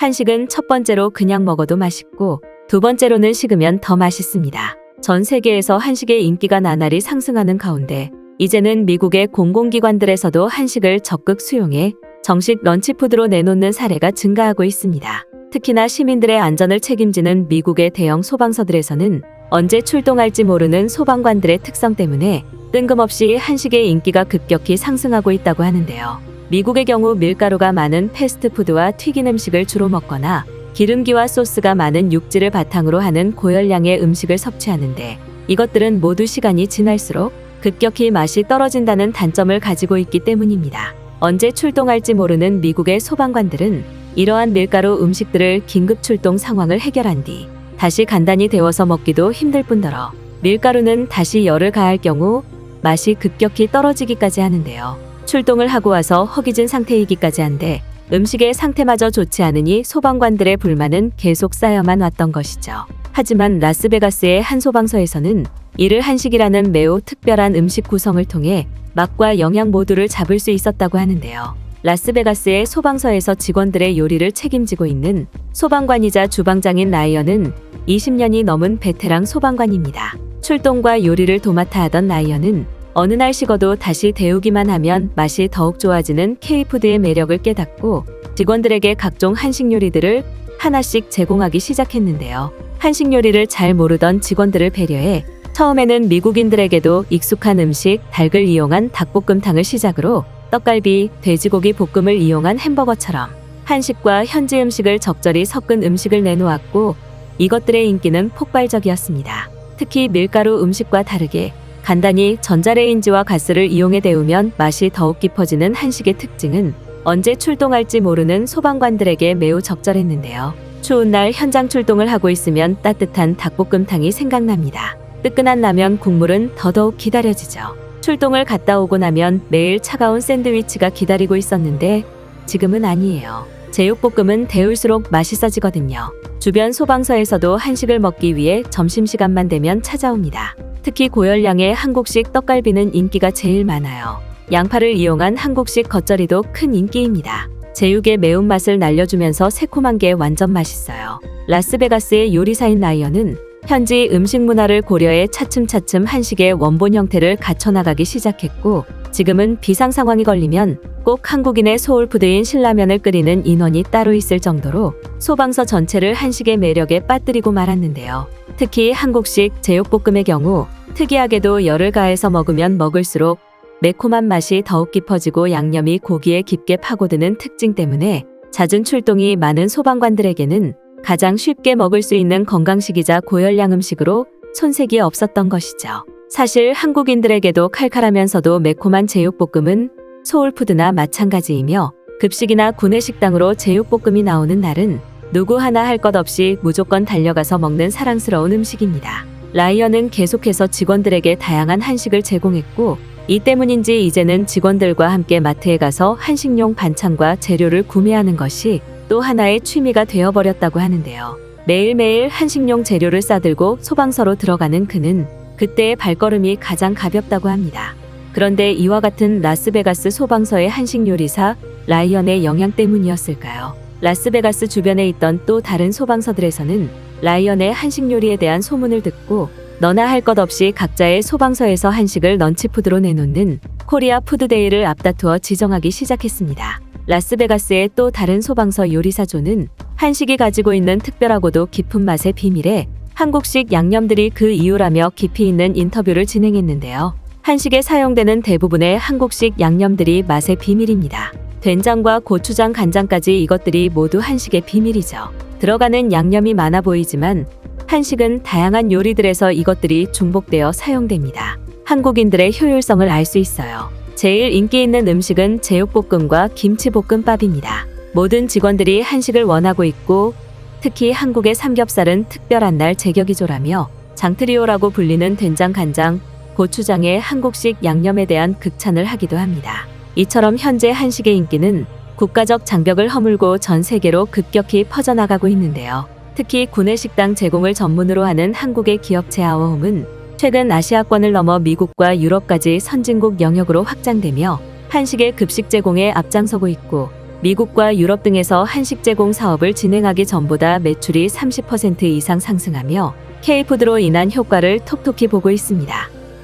한식은 첫 번째로 그냥 먹어도 맛있고 두 번째로는 식으면 더 맛있습니다. 전 세계에서 한식의 인기가 나날이 상승하는 가운데 이제는 미국의 공공기관들에서도 한식을 적극 수용해 정식 런치푸드로 내놓는 사례가 증가하고 있습니다. 특히나 시민들의 안전을 책임지는 미국의 대형 소방서들에서는 언제 출동할지 모르는 소방관들의 특성 때문에 뜬금없이 한식의 인기가 급격히 상승하고 있다고 하는데요. 미국의 경우 밀가루가 많은 패스트푸드와 튀긴 음식을 주로 먹거나 기름기와 소스가 많은 육지를 바탕으로 하는 고열량의 음식을 섭취하는데 이것들은 모두 시간이 지날수록 급격히 맛이 떨어진다는 단점을 가지고 있기 때문입니다. 언제 출동할지 모르는 미국의 소방관들은 이러한 밀가루 음식들을 긴급 출동 상황을 해결한 뒤 다시 간단히 데워서 먹기도 힘들 뿐더러 밀가루는 다시 열을 가할 경우 맛이 급격히 떨어지기까지 하는데요. 출동을 하고 와서 허기진 상태이기까지 한데 음식의 상태마저 좋지 않으니 소방관들의 불만은 계속 쌓여만 왔던 것이죠. 하지만 라스베가스의 한 소방서에서는 이를 한식이라는 매우 특별한 음식 구성을 통해 맛과 영양 모두를 잡을 수 있었다고 하는데요. 라스베가스의 소방서에서 직원들의 요리를 책임지고 있는 소방관이자 주방장인 라이언은 20년이 넘은 베테랑 소방관입니다. 출동과 요리를 도맡아 하던 라이언은 어느 날 식어도 다시 데우기만 하면 맛이 더욱 좋아지는 K푸드의 매력을 깨닫고 직원들에게 각종 한식 요리들을 하나씩 제공하기 시작했는데요. 한식 요리를 잘 모르던 직원들을 배려해 처음에는 미국인들에게도 익숙한 음식 닭을 이용한 닭볶음탕을 시작으로 떡갈비, 돼지고기 볶음을 이용한 햄버거처럼 한식과 현지 음식을 적절히 섞은 음식을 내놓았고 이것들의 인기는 폭발적이었습니다. 특히 밀가루 음식과 다르게 간단히 전자레인지와 가스를 이용해 데우면 맛이 더욱 깊어지는 한식의 특징은 언제 출동할지 모르는 소방관들에게 매우 적절했는데요. 추운 날 현장 출동을 하고 있으면 따뜻한 닭볶음탕이 생각납니다. 뜨끈한 라면 국물은 더더욱 기다려지죠. 출동을 갔다 오고 나면 매일 차가운 샌드위치가 기다리고 있었는데 지금은 아니에요. 제육볶음은 데울수록 맛있어지거든요. 주변 소방서에서도 한식을 먹기 위해 점심시간만 되면 찾아옵니다. 특히 고열량의 한국식 떡갈비는 인기가 제일 많아요. 양파를 이용한 한국식 겉절이도 큰 인기입니다. 제육의 매운맛을 날려주면서 새콤한 게 완전 맛있어요. 라스베가스의 요리사인 라이언은 현지 음식 문화를 고려해 차츰차츰 한식의 원본 형태를 갖춰나가기 시작했고 지금은 비상 상황이 걸리면 꼭 한국인의 소울푸드인 신라면을 끓이는 인원이 따로 있을 정도로 소방서 전체를 한식의 매력에 빠뜨리고 말았는데요. 특히 한국식 제육볶음의 경우 특이하게도 열을 가해서 먹으면 먹을수록 매콤한 맛이 더욱 깊어지고 양념이 고기에 깊게 파고드는 특징 때문에 잦은 출동이 많은 소방관들에게는 가장 쉽게 먹을 수 있는 건강식이자 고열량 음식으로 손색이 없었던 것이죠. 사실 한국인들에게도 칼칼하면서도 매콤한 제육볶음은 소울푸드나 마찬가지이며 급식이나 구내식당으로 제육볶음이 나오는 날은 누구 하나 할 것 없이 무조건 달려가서 먹는 사랑스러운 음식입니다. 라이언은 계속해서 직원들에게 다양한 한식을 제공했고 이 때문인지 이제는 직원들과 함께 마트에 가서 한식용 반찬과 재료를 구매하는 것이 또 하나의 취미가 되어버렸다고 하는데요. 매일매일 한식용 재료를 싸들고 소방서로 들어가는 그는 그때의 발걸음이 가장 가볍다고 합니다. 그런데 이와 같은 라스베가스 소방서의 한식 요리사 라이언의 영향 때문이었을까요? 라스베가스 주변에 있던 또 다른 소방서들에서는 라이언의 한식 요리에 대한 소문을 듣고 너나 할 것 없이 각자의 소방서에서 한식을 런치푸드로 내놓는 코리아 푸드데이를 앞다투어 지정하기 시작했습니다. 라스베가스의 또 다른 소방서 요리사조는 한식이 가지고 있는 특별하고도 깊은 맛의 비밀에 한국식 양념들이 그 이유라며 깊이 있는 인터뷰를 진행했는데요. 한식에 사용되는 대부분의 한국식 양념들이 맛의 비밀입니다. 된장과 고추장, 간장까지 이것들이 모두 한식의 비밀이죠. 들어가는 양념이 많아 보이지만 한식은 다양한 요리들에서 이것들이 중복되어 사용됩니다. 한국인들의 효율성을 알 수 있어요. 제일 인기 있는 음식은 제육볶음과 김치볶음밥입니다. 모든 직원들이 한식을 원하고 있고 특히 한국의 삼겹살은 특별한 날 제격이조라며 장트리오라고 불리는 된장 간장, 고추장의 한국식 양념에 대한 극찬을 하기도 합니다. 이처럼 현재 한식의 인기는 국가적 장벽을 허물고 전 세계로 급격히 퍼져나가고 있는데요. 특히 구내식당 제공을 전문으로 하는 한국의 기업체 아워홈은 최근 아시아권을 넘어 미국과 유럽까지 선진국 영역으로 확장되며 한식의 급식 제공에 앞장서고 있고 미국과 유럽 등에서 한식 제공 사업을 진행하기 전보다 매출이 30% 이상 상승하며 K푸드로 인한 효과를 톡톡히 보고 있습니다.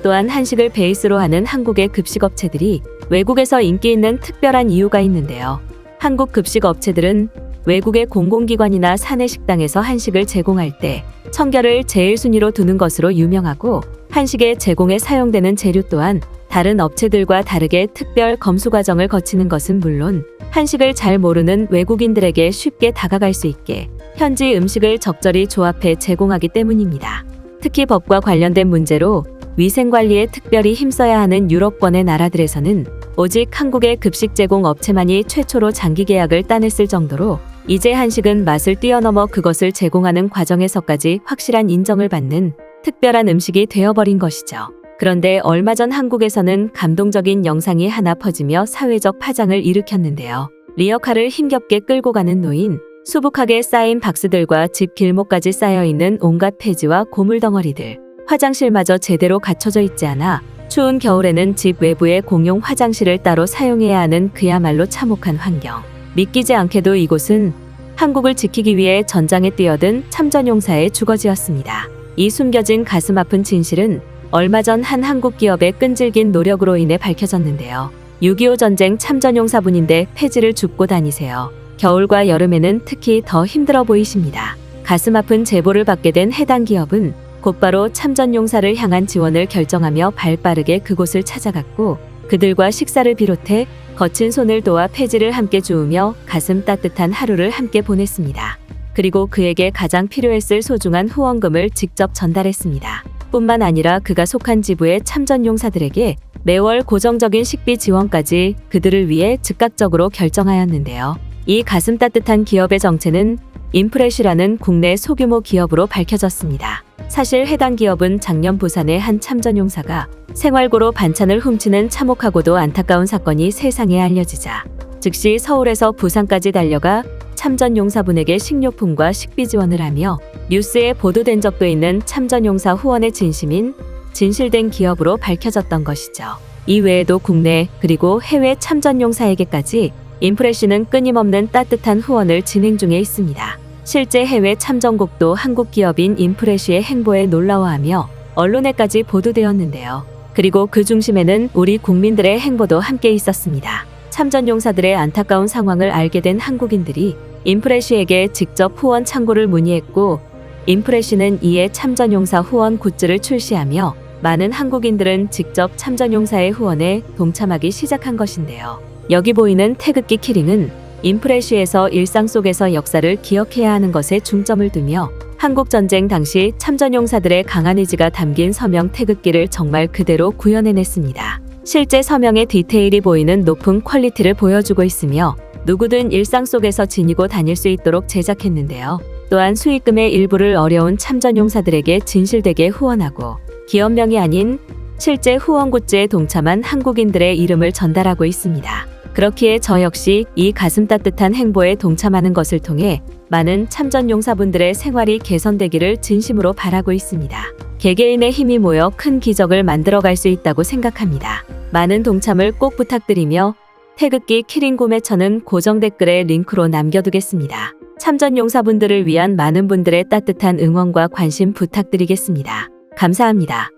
또한 한식을 베이스로 하는 한국의 급식 업체들이 외국에서 인기 있는 특별한 이유가 있는데요. 한국 급식 업체들은 외국의 공공기관이나 사내 식당에서 한식을 제공할 때 청결을 제일 순위로 두는 것으로 유명하고 한식의 제공에 사용되는 재료 또한 다른 업체들과 다르게 특별 검수 과정을 거치는 것은 물론 한식을 잘 모르는 외국인들에게 쉽게 다가갈 수 있게 현지 음식을 적절히 조합해 제공하기 때문입니다. 특히 법과 관련된 문제로 위생 관리에 특별히 힘써야 하는 유럽권의 나라들에서는 오직 한국의 급식 제공 업체만이 최초로 장기 계약을 따냈을 정도로 이제 한식은 맛을 뛰어넘어 그것을 제공하는 과정에서까지 확실한 인정을 받는 특별한 음식이 되어버린 것이죠. 그런데 얼마 전 한국에서는 감동적인 영상이 하나 퍼지며 사회적 파장을 일으켰는데요. 리어카를 힘겹게 끌고 가는 노인, 수북하게 쌓인 박스들과 집 길목까지 쌓여 있는 온갖 폐지와 고물 덩어리들, 화장실마저 제대로 갖춰져 있지 않아 추운 겨울에는 집 외부에 공용 화장실을 따로 사용해야 하는 그야말로 참혹한 환경. 믿기지 않게도 이곳은 한국을 지키기 위해 전장에 뛰어든 참전용사의 주거지였습니다. 이 숨겨진 가슴 아픈 진실은 얼마 전 한 한국 기업의 끈질긴 노력으로 인해 밝혀졌는데요. 6.25 전쟁 참전용사분인데 폐지를 줍고 다니세요. 겨울과 여름에는 특히 더 힘들어 보이십니다. 가슴 아픈 제보를 받게 된 해당 기업은 곧바로 참전용사를 향한 지원을 결정하며 발 빠르게 그곳을 찾아갔고 그들과 식사를 비롯해 거친 손을 도와 폐지를 함께 주우며 가슴 따뜻한 하루를 함께 보냈습니다. 그리고 그에게 가장 필요했을 소중한 후원금을 직접 전달했습니다. 뿐만 아니라 그가 속한 지부의 참전 용사들에게 매월 고정적인 식비 지원까지 그들을 위해 즉각적으로 결정하였는데요. 이 가슴 따뜻한 기업의 정체는 인프레시라는 국내 소규모 기업으로 밝혀졌습니다. 사실 해당 기업은 작년 부산의 한 참전용사가 생활고로 반찬을 훔치는 참혹하고도 안타까운 사건이 세상에 알려지자 즉시 서울에서 부산까지 달려가 참전용사분에게 식료품과 식비 지원을 하며 뉴스에 보도된 적도 있는 참전용사 후원의 진심인 진실된 기업으로 밝혀졌던 것이죠. 이 외에도 국내 그리고 해외 참전용사에게까지 인프레시는 끊임없는 따뜻한 후원을 진행 중에 있습니다. 실제 해외 참전국도 한국 기업인 인프레시의 행보에 놀라워하며 언론에까지 보도되었는데요. 그리고 그 중심에는 우리 국민들의 행보도 함께 있었습니다. 참전 용사들의 안타까운 상황을 알게 된 한국인들이 인프레시에게 직접 후원 창구를 문의했고 인프레시는 이에 참전 용사 후원 굿즈를 출시하며 많은 한국인들은 직접 참전 용사의 후원에 동참하기 시작한 것인데요. 여기 보이는 태극기 키링은 인프레시에서 일상 속에서 역사를 기억해야 하는 것에 중점을 두며 한국 전쟁 당시 참전용사들의 강한 의지가 담긴 서명 태극기를 정말 그대로 구현해냈습니다. 실제 서명의 디테일이 보이는 높은 퀄리티를 보여주고 있으며 누구든 일상 속에서 지니고 다닐 수 있도록 제작했는데요. 또한 수익금의 일부를 어려운 참전용사들에게 진실되게 후원하고 기업명이 아닌 실제 후원 굿즈에 동참한 한국인들의 이름을 전달하고 있습니다. 그렇기에 저 역시 이 가슴 따뜻한 행보에 동참하는 것을 통해 많은 참전 용사분들의 생활이 개선되기를 진심으로 바라고 있습니다. 개개인의 힘이 모여 큰 기적을 만들어갈 수 있다고 생각합니다. 많은 동참을 꼭 부탁드리며 태극기 키링 구매처는 고정 댓글에 링크로 남겨두겠습니다. 참전 용사분들을 위한 많은 분들의 따뜻한 응원과 관심 부탁드리겠습니다. 감사합니다.